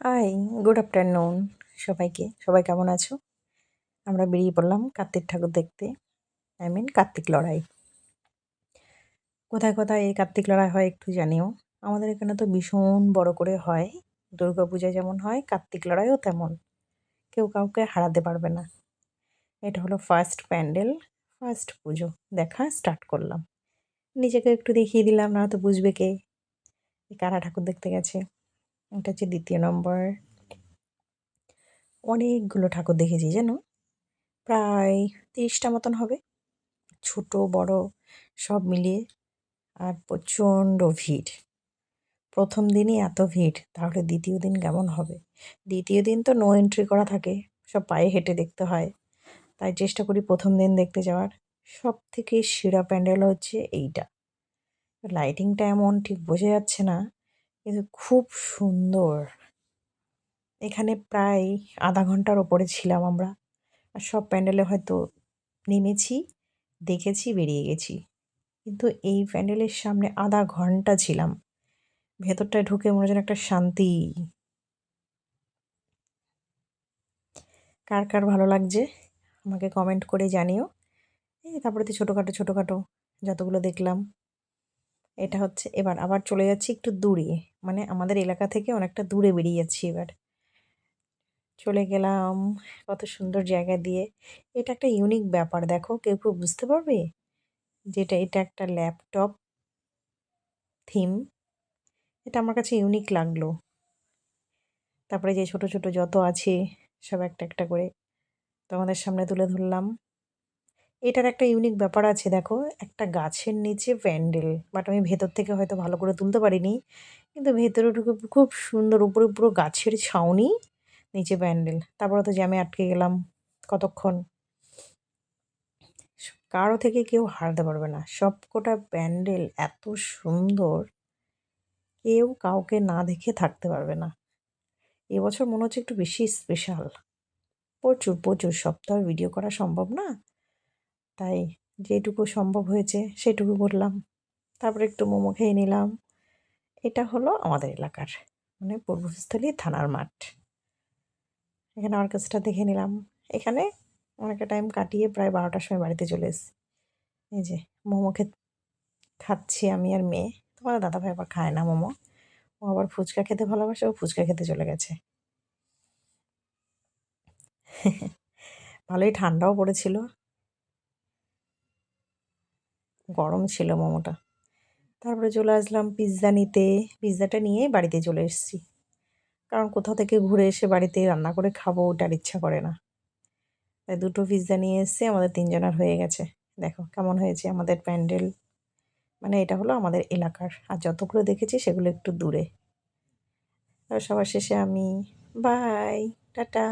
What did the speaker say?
Hi good afternoon সবাইকে। সবাই কেমন আছো? আমরা বেরিয়ে পড়লাম কার্তিক ঠাকুর দেখতে। আই মিন কার্তিক লড়াই। কোথায় কোথায় এই কার্তিক লড়াই হয় একটু জানিও। আমাদের এখানে তো ভীষণ বড় করে হয়। দুর্গা পূজা যেমন হয়, কার্তিক লড়াইও তেমন। কেউ কাউকে হারাতে পারবে না। এটা হলো ফার্স্ট প্যান্ডেল ফার্স্ট পুজো। দেখা স্টার্ট করলাম। নিজেকে একটু দেখিয়ে দিলাম, না তো বুঝবে কে। কারা ঠাকুর দেখতে গেছে। এটা হচ্ছে দ্বিতীয় নম্বর। অনেকগুলো ঠাকুর দেখেছি যেন প্রায় তিরিশটা মতন হবে। ছোট, বড়, সব মিলিয়ে। আর প্রচণ্ড ভিড়। প্রথম দিনই এত ভিড়, তাহলে দ্বিতীয় দিন কেমন হবে? দ্বিতীয় দিন তো নো এন্ট্রি করা থাকে, সব পায়ে হেঁটে দেখতে হয়। তাই চেষ্টা করি প্রথম দিন দেখতে যাওয়ার। সব থেকে সেরা প্যান্ডেল হচ্ছে এইটা। লাইটিংটা এমন, ঠিক বোঝা যাচ্ছে না। কিন্তু খুব সুন্দর। এখানে প্রায় আধা ঘণ্টার ওপরে ছিলাম আমরা। আর সব প্যান্ডেলে হয়তো নেমেছি, দেখেছি, বেরিয়ে গেছি। কিন্তু এই প্যান্ডেলের সামনে আধা ঘণ্টা ছিলাম। ভেতরটায় ঢুকে মনে যেন একটা শান্তি। কার কার ভালো লাগছে, আমাকে কমেন্ট করে জানিও। এই তারপরে তো ছোটোখাটো ছোটোখাটো যতগুলো দেখলাম। এটা হচ্ছে, এবার আবার চলে যাচ্ছি একটু দূরে। মানে আমাদের এলাকা থেকে অনেকটা দূরে বেরিয়ে যাচ্ছি এবার। চলে গেলাম কত সুন্দর জায়গা দিয়ে। এটা একটা ইউনিক ব্যাপার, দেখো। কেউ কেউ বুঝতে পারবে? যেটা, এটা একটা ল্যাপটপ থিম এটা আমার কাছে ইউনিক লাগল। তারপরে যে ছোট ছোট যত আছে, সব একটা একটা করে তোমাদের সামনে তুলে ধরলাম। এটার একটা ইউনিক ব্যাপার আছে, দেখো। একটা গাছের নিচে প্যান্ডেল বাট আমি ভেতর থেকে হয়তো ভালো করে তুলতে পারিনি। কিন্তু ভেতরে ঢুকে খুব সুন্দর, উপরে পুরো গাছের ছাউনি, নিচে প্যান্ডেল। তারপরে তো জ্যামে আটকে গেলাম কতক্ষণ? কারও থেকে কেউ হারতে পারবে না। সব কটা প্যান্ডেল এত সুন্দর, কেউ কাউকে না দেখে থাকতে পারবে না। এবছর মনে হচ্ছে একটু বেশি স্পেশাল প্রচুর প্রচুর। সপ্তাহ ভিডিও করা সম্ভব না? তাই যেটুকু সম্ভব হয়েছে সেটুকু করলাম। তারপরে একটু মোমো খেয়ে নিলাম। এটা হলো আমাদের এলাকার মানে পূর্বস্থলী থানার মাঠ। এখানে অর্কেস্ট্রা দেখে নিলাম। এখানে অনেকটা টাইম কাটিয়ে প্রায় বারোটার সময় বাড়িতে চলে এসেছি। এই যে মোমো খে খাচ্ছি আমি আর মেয়ে। তোমার দাদাভাই আবার খায় না মোমো। ও আবার ফুচকা খেতে ভালোবাসে, ও ফুচকা খেতে চলে গেছে। ভালোই ঠান্ডাও পড়েছিল। গরম ছিল মোমোটা। তারপরে চলে আসলাম পিৎজা নিতে। পিৎজাটা নিয়ে বাড়িতে চলে এসেছি। কারণ কোথাও থেকে ঘুরে এসে বাড়িতে রান্না করে খাব, ওটার ইচ্ছা করে না। তাই দুটো পিৎজা নিয়ে এসে আমাদের তিনজনের হয়ে গেছে। দেখো কেমন হয়েছে আমাদের প্যান্ডেল। মানে এটা হলো আমাদের এলাকার। আর যতগুলো দেখেছি সেগুলো একটু দূরে। সবার শেষে আমি, বাই, টাটা।